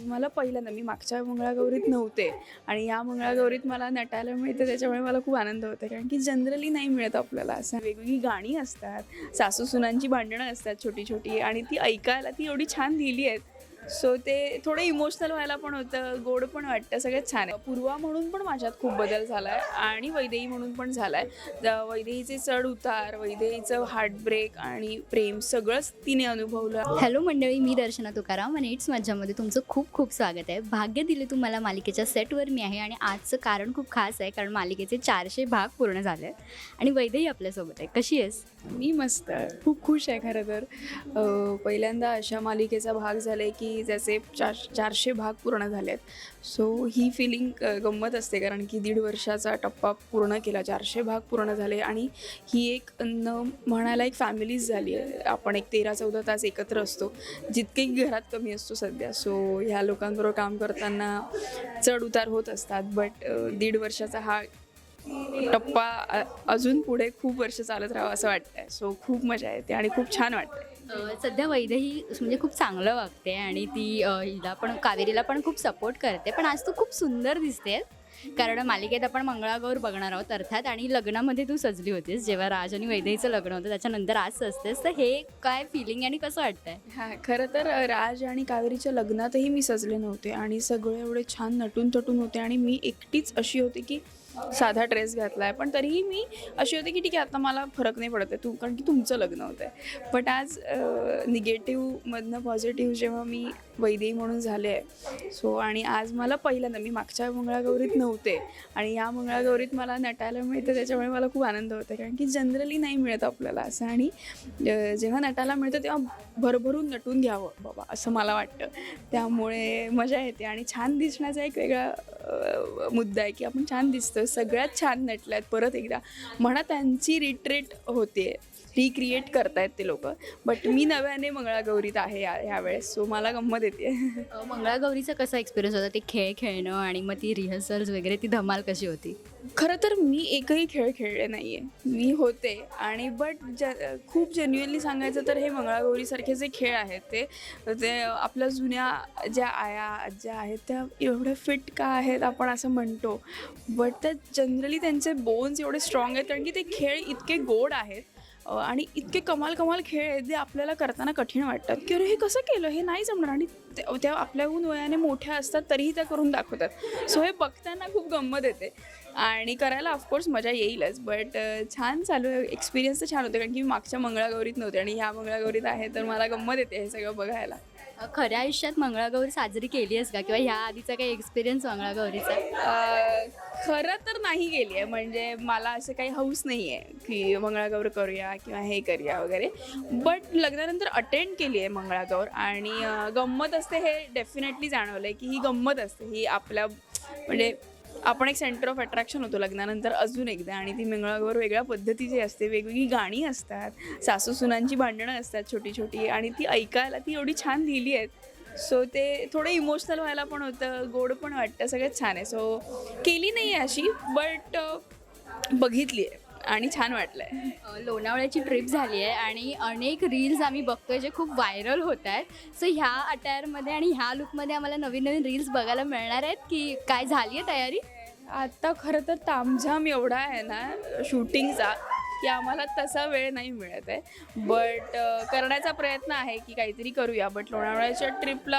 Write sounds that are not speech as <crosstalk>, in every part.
आज मला पहिल्यांदा मी मागच्या मंगळागौरीत नव्हते आणि या मंगळागौरीत मला नटायला मिळते त्याच्यामुळे मला खूप आनंद होतो कारण की जनरली नाही मिळत आपल्याला असं. वेगवेगळी गाणी असतात सासू सुनांची भांडणं असतात छोटी छोटी आणि ती ऐकायला ती एवढी छान लिहिली आहेत. सो ते थोडं इमोशनल व्हायला पण होतं गोड पण वाटतं सगळ्यात छान आहे. पूर्वा म्हणून पण माझ्यात खूप बदल झाला आहे आणि वैदेही म्हणून पण झाला आहे वैदेहीचे चढ उतार वैदेहीचं हार्टब्रेक आणि प्रेम सगळंच तिने अनुभवलं. हॅलो मंडळी मी दर्शना तुकाराम आणि इट्स माझ्यामध्ये तुमचं खूप खूप स्वागत आहे. भाग्य दिले तुम्हाला मालिकेच्या सेटवर मी आहे आणि आजचं कारण खूप खास आहे कारण मालिकेचे चारशे भाग पूर्ण झाले आहेत. आणि वैदेही आपल्यासोबत आहे. कशी आहेस? मी मस्त खूप खुश आहे खरं तर. पहिल्यांदा अशा मालिकेचा भाग झाला आहे की ज्याचे चार चारशे भाग पूर्ण झाले आहेत सो ही फिलिंग गंमत असते. कारण की दीड वर्षाचा टप्पा पूर्ण केला. चारशे भाग पूर्ण झाले आणि ही एक न म्हणायला एक फॅमिलीज झाली आहे. आपण एक तेरा चौदा तास एकत्र असतो. जितके घरात कमी असतो सध्या. सो ह्या लोकांबरोबर काम करताना चढ उतार होत असतात. बट दीड वर्षाचा हा टप्पा अजून पुढे खूप वर्ष चालत राहावं असं वाटतंय. सो खूप मजा येते आणि खूप छान वाटतंय. सध्या वैदेही म्हणजे खूप चांगलं वागते आणि ती हिला पण कावेरीला पण खूप सपोर्ट करते. पण आज तू खूप सुंदर दिसते. कारण मालिकेत आपण मंगळागौर बघणार आहोत अर्थात आणि लग्नामध्ये तू सजली होतीस. जेव्हा राज आणि वैदेहीचं लग्न होतं त्याच्यानंतर आज सजतेस. तर हे काय फिलिंग आणि कसं वाटतंय? हा खरं तर राज आणि कावेरीच्या लग्नातही मी सजले नव्हते आणि सगळे एवढे छान नटून तटून होते आणि मी एकटीच अशी होती की साधा ड्रेस घातला आहे पण तरीही मी अशी होती की ठीक आहे आता मला फरक नाही पडत आहे तू कारण की तुमचं लग्न होतं आहे बट आज निगेटिव्हमधनं पॉझिटिव्ह जेव्हा मी वैदेही म्हणून झाले आहे. सो आणि आज मला पहिल्यांदा मी मागच्या मंगळागौरीत नव्हते. आणि या मंगळागौरीत मला नटायला मिळतं त्याच्यामुळे मला खूप आनंद होतो कारण की जनरली नाही मिळत आपल्याला असं. आणि जेव्हा नटायला मिळतं तेव्हा भरभरून नटून घ्यावं बाबा असं मला वाटतं. त्यामुळे मजा येते. आणि छान दिसण्याचा एक वेगळा मुद्दा आहे की आपण छान दिसतो सगळ्यात छान नटल्या आहेत. परत एकदा म्हणा त्यांची रिट्रेट होते. रिक्रिएट करतायत ते लोक. बट मी नव्याने मंगळागौरीत आहे ह्यावेळेस सो मला गंमत येते. मंगळागौरीचा कसा एक्सपिरियन्स होता? ते खेळ खेळणं आणि मग ती रिहर्सल्स वगैरे ती धमाल कशी होती? खरं तर मी एकही खेळ खेळले नाही आहे मी होते. आणि बट ज खूप जेन्युअनली सांगायचं तर हे मंगळागौरीसारखे जे खेळ आहेत ते ते आपल्या जुन्या ज्या आया ज्या आहेत त्या एवढ्या फिट का आहेत आपण असं म्हणतो. बट त्या जनरली त्यांचे बोन्स एवढे स्ट्रॉंग आहेत कारण की ते खेळ इतके गोड आहेत. आणि इतके कमाल कमाल खेळ आहेत जे आपल्याला करताना कठीण वाटतात. की अरे हे कसं केलं? हे नाही जमणार. आणि त्या आपल्याहून वयाने मोठ्या असतात तरीही त्या करून दाखवतात. सो हे बघताना खूप गंमत येते. आणि करायला ऑफकोर्स मजा येईलच बट छान चालू आहे. एक्सपिरियन्स तर छान होते कारण की मी मागच्या मंगळागौरीत नव्हते आणि ह्या मंगळागौरीत आहे तर मला गंमत येते हे सगळं बघायला. खऱ्या आयुष्यात मंगळागौरी साजरी केली आहेस का? किंवा ह्या आधीचा काही एक्सपिरियन्स मंगळागौरीचा? खरं तर नाही गेली आहे म्हणजे मला असं काही हौस नाही आहे की मंगळागौर करूया किंवा हे करूया वगैरे. बट लग्नानंतर अटेंड केली आहे मंगळागौर आणि गंमत असते हे डेफिनेटली जाणवलं आहे की ही गंमत असते ही आपल्या म्हणजे आपण एक सेंटर ऑफ अट्रॅक्शन होतो लग्नानंतर अजून एकदा आणि ती मंगळागौर वेगळ्या पद्धतीची असते वेगवेगळी गाणी असतात सासू सुनांची भांडणं असतात छोटी छोटी आणि ती ऐकायला ती एवढी छान लिहिली आहेत. सो ते थोडं इमोशनल व्हायला पण होतं गोड पण वाटतं सगळ्यात छान आहे. सो केली नाही आहे अशी बट बघितली आहे. आणि छान वाटलं आहे लोणावळ्याची ट्रिप झाली आहे आणि अनेक रील्स आम्ही बघतोय जे खूप व्हायरल होत आहेत. सो ह्या अटायरमध्ये आणि ह्या लुकमध्ये आम्हाला नवीन नवीन रील्स बघायला मिळणार आहेत की काय झाली आहे तयारी? आता खरं तर तामझाम एवढा आहे ना शूटिंगचा. की आम्हाला तसा वेळ नाही मिळत आहे. बट करण्याचा प्रयत्न आहे की काहीतरी करूया. बट लोणावळ्याच्या ट्रिपला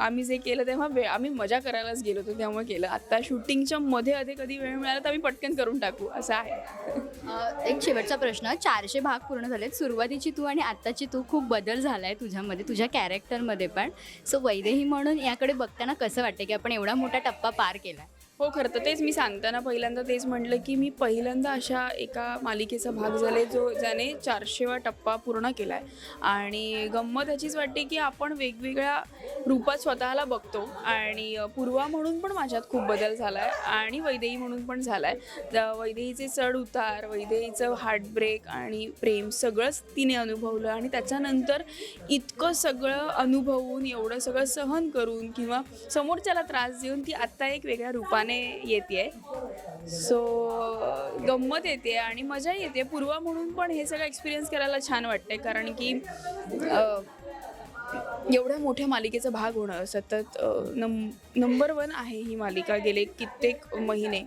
आम्ही जे केलं तेव्हा वेळ आम्ही मजा करायलाच गेलो होतो तेव्हा केलं. आत्ता शूटिंगच्या मध्ये आधी कधी वेळ मिळाला तर आम्ही पटकन करून टाकू असं आहे. एक शेवटचा प्रश्न. चारशे भाग पूर्ण झालेत. सुरुवातीची तू आणि आत्ताची तू खूप बदल झाला आहे तुझ्यामध्ये तुझ्या कॅरेक्टरमध्ये पण. सो वैदेही म्हणून याकडे बघताना कसं वाटतं की आपण एवढा मोठा टप्पा पार केला हो खरं तर तेच मी सांगताना पहिल्यांदा तेच म्हटलं की मी पहिल्यांदा अशा एका मालिकेचा भाग झाले जो ज्याने चारशेवा टप्पा पूर्ण केला आहे आणि गंमत ह्याचीच वाटते की आपण वेगवेगळ्या रूपात स्वतःला बघतो आणि पूर्वा म्हणून पण माझ्यात खूप बदल झाला आहे आणि वैदेही म्हणून पण झाला आहे वैदेहीचे चढ उतार वैदेहीचं हार्टब्रेक आणि प्रेम सगळंच तिने अनुभवलं आणि त्याच्यानंतर इतकं सगळं अनुभवून एवढं सगळं सहन करून किंवा समोरच्याला त्रास देऊन ती आत्ता एक वेगळ्या रूपाने येते सो गंमत येते आणि मजा येते पूर्वा म्हणून पण हे सगळं एक्सपिरियन्स करायला छान वाटते कारण की एवढ्या मोठ्या मालिकेचा भाग होणं सतत नम नंबर वन आहे ही मालिका गेले कित्येक महिने.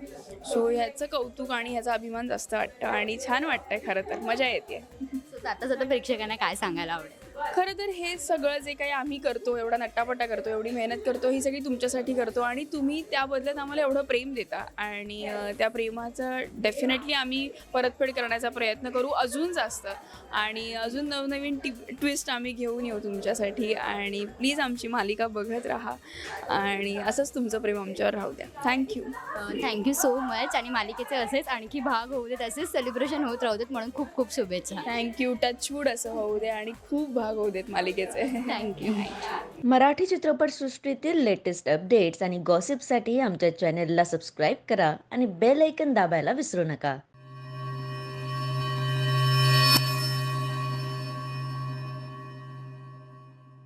सो ह्याचं कौतुक आणि ह्याचा अभिमान जास्त वाटतं आणि छान वाटतंय खरं तर. मजा येते <laughs> आता जाता जाता प्रेक्षकांना काय सांगायला आवडेल? खरं तर हे सगळं जे काही आम्ही करतो एवढा नट्टापट्टा करतो एवढी मेहनत करतो ही सगळी तुमच्यासाठी करतो आणि तुम्ही त्या बदल्यात आम्हाला एवढं प्रेम देता. आणि त्या प्रेमाचं डेफिनेटली आम्ही परतफेड करण्याचा प्रयत्न करू अजून जास्त. आणि अजून नवनवीन टिप ट्विस्ट आम्ही घेऊन येऊ तुमच्यासाठी. आणि प्लीज आमची मालिका बघत राहा. आणि असंच तुमचं प्रेम आमच्यावर राहू द्या. थँक्यू थँक्यू सो मच आणि मालिकेचे असेच आणखी भाग होऊ देत असेच सेलिब्रेशन होत राहू देत. म्हणून खूप खूप शुभेच्छा. थँक्यू टचवूड असं होऊ दे आणि खूप भाग होऊ देत मालिकेचे. थँक्यू मराठी चित्रपटसृष्टीतील लेटेस्ट अपडेट्स आणि गॉसिपसाठी आमच्या चॅनेलला सबस्क्राईब करा आणि बेल ऐकन दाबायला विसरू नका.